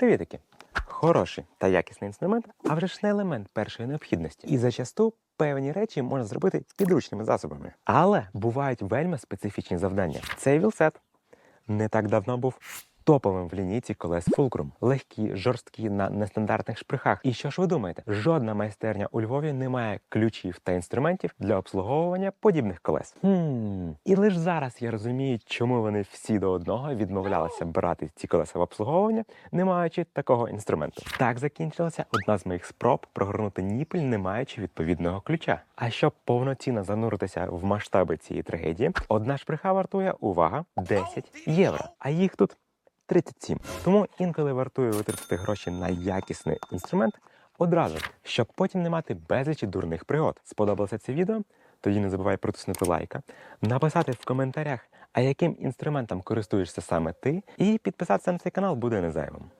Привітики! Хороший та якісний інструмент, а вже ж не елемент першої необхідності. І зачасту певні речі можна зробити підручними засобами. Але бувають вельми специфічні завдання. Цей вілсет не так давно був топовим в лінійці колес Fulcrum. Легкі, жорсткі на нестандартних шприхах. І що ж ви думаєте? Жодна майстерня у Львові не має ключів та інструментів для обслуговування подібних колес. Хм. І лише зараз я розумію, чому вони всі до одного відмовлялися брати ці колеса в обслуговування, не маючи такого інструменту. Так закінчилася одна з моїх спроб прогорнути ніпель, не маючи відповідного ключа. А щоб повноцінно зануритися в масштаби цієї трагедії, одна шприха вартує увага 10 євро. А їх тут 37. Тому інколи вартує витратити гроші на якісний інструмент одразу, щоб потім не мати безлічі дурних пригод. Сподобалося це відео? Тоді не забувай протиснути лайка, написати в коментарях, а яким інструментом користуєшся саме ти, і підписатися на цей канал буде незайвим.